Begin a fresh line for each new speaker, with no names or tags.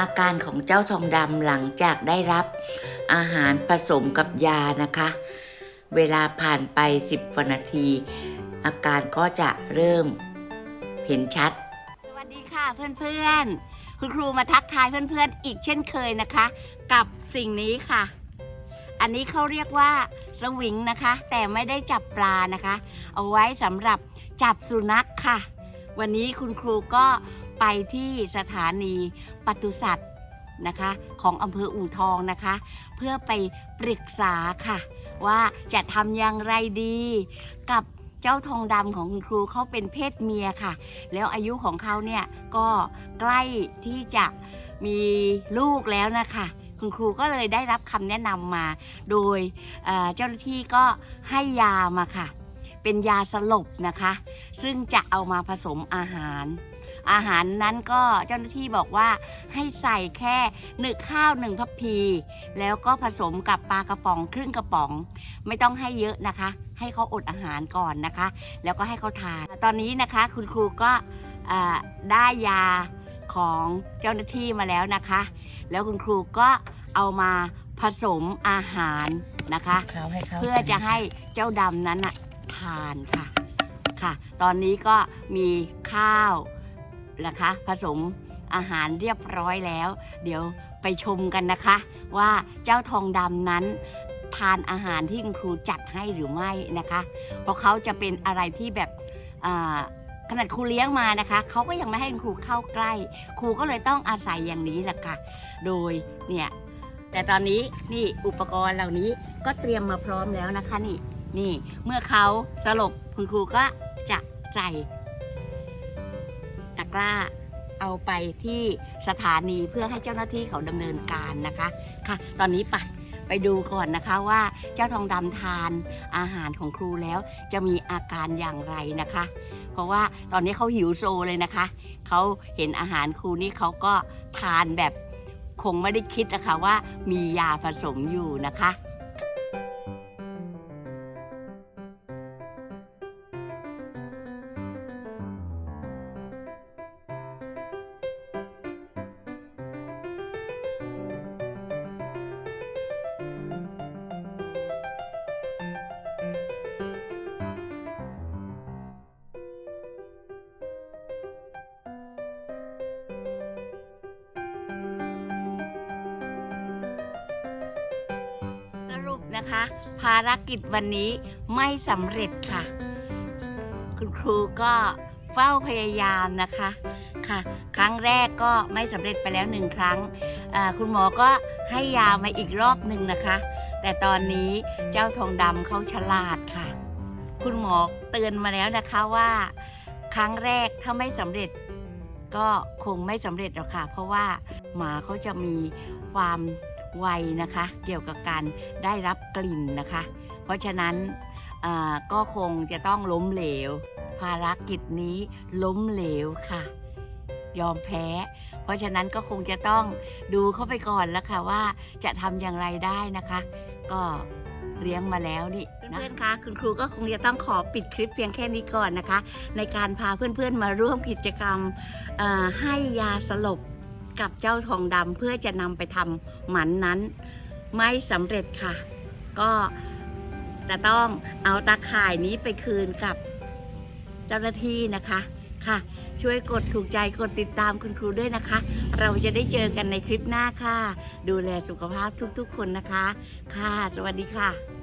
อาการของเจ้าทองดำหลังจากได้รับอาหารผสมกับยานะคะ เวลาผ่านไป 10วนาที อาการก็จะเริ่มเห็นชัด
สวัสดีค่ะเพื่อนๆ คุณครูมาทักทายเพื่อนๆ อีกเช่นเคยนะคะ กับสิ่งนี้ค่ะ อันนี้เขาเรียกว่าสวิงนะคะ แต่ไม่ได้จับปลานะคะ เอาไว้สำหรับจับสุนัขค่ะ วันนี้คุณครูก็ไปที่สถานีปศุสัตว์นะคะของอำเภออู่ทองนะคะ เพื่อไปปรึกษาค่ะ ว่าจะทำอย่างไรดี กับเจ้าทองดำของคุณครูเขาเป็นเพศเมียค่ะ แล้วอายุของเขาเนี่ยก็ใกล้ที่จะมีลูกแล้วนะคะคุณครูก็เลยได้รับคำแนะนำมา โดยเอ่อเจ้าหน้าที่ก็ให้ยามาค่ะ เป็นยาสลบนะคะ ซึ่งจะเอามาผสมอาหาร อาหารนั้นก็เจ้าหน้าที่บอกว่าให้ใส่แค่หนึ่งข้าวหนึ่งพับพี แล้วก็ผสมกับปลากระป๋องครึ่งกระป๋อง ไม่ต้องให้เยอะนะคะ ให้เขาอดอาหารก่อนนะคะ แล้วก็ให้เขาทาน ตอนนี้นะคะคุณครูก็อ่าได้ยาของเจ้าหน้าที่มาแล้วนะคะ แล้วคุณครูก็เอามาผสมอาหารนะคะ เพื่อจะให้เจ้าดำนั้นน่ะ ทานค่ะค่ะ ตอนนี้ก็มีข้าวนะคะ ผสมอาหารเรียบร้อยแล้ว เดี๋ยวไปชมกันนะคะ ว่าเจ้าทองดำนั้นทานอาหารที่คุณครูจัดให้หรือไม่นะคะ เพราะเขาจะเป็นอะไรที่แบบขนาดครูเลี้ยงมานะคะเขาก็ยังไม่ให้คุณครูเข้าใกล้ ครูก็เลยต้องอาศัยอย่างนี้แหละค่ะ โดยเนี่ยแต่ตอนนี้นี่อุปกรณ์เหล่านี้ก็เตรียมมาพร้อมแล้วนะคะนี่ นี่เมื่อเขาสลบคุณครูก็จะใส่ตะกร้าเอาไปที่สถานีเพื่อให้เจ้าหน้าที่เขาดำเนินการนะคะค่ะ ตอนนี้ไปไปดูก่อนนะคะว่าเจ้าทองดำทานอาหารของครูแล้วจะมีอาการอย่างไรนะคะ เพราะว่าตอนนี้เขาหิวโซเลยนะคะเขาเห็นอาหารครูนี่เขาก็ทานแบบคงไม่ได้คิดนะคะว่ามียาผสมอยู่นะคะ นะคะ ภารกิจวันนี้ไม่สำเร็จค่ะ คุณครูก็เฝ้าพยายามนะคะค่ะ ครั้งแรกก็ไม่สำเร็จไปแล้วหนึ่งครั้ง คุณหมอก็ให้ยามาอีกรอบหนึ่งนะคะ แต่ตอนนี้เจ้าทองดำเขาฉลาดค่ะ คุณหมอเตือนมาแล้วนะคะว่า ครั้งแรกถ้าไม่สำเร็จก็คงไม่สำเร็จหรอกค่ะ เพราะว่าหมาเขาจะมีความ ไวนะคะ เกี่ยวกับการได้รับกลิ่นนะคะ เพราะฉะนั้นก็คงจะต้องล้มเหลว ภารกิจนี้ล้มเหลวค่ะ ยอมแพ้ เพราะฉะนั้นก็คงจะต้องดูเข้าไปก่อนแล้วค่ะว่าจะทำอย่างไรได้นะคะ ก็เลี้ยงมาแล้วนี่เพื่อนๆคะคุณครูก็คงจะต้องขอปิดคลิปเพียงแค่นี้ก่อนนะคะ ในการพาเพื่อนๆมาร่วมกิจกรรมให้ยาสลบ กับเจ้าทองดำเพื่อจะนำไปทำหมันนั้น ไม่สำเร็จค่ะ ก็จะต้องเอาตาข่ายนี้ไปคืนกับเจ้าหน้าที่นะคะค่ะ ช่วยกดถูกใจกดติดตามคุณครูด้วยนะคะ เราจะได้เจอกันในคลิปหน้าค่ะ ดูแลสุขภาพทุกๆ คนนะคะ ค่ะ สวัสดีค่ะ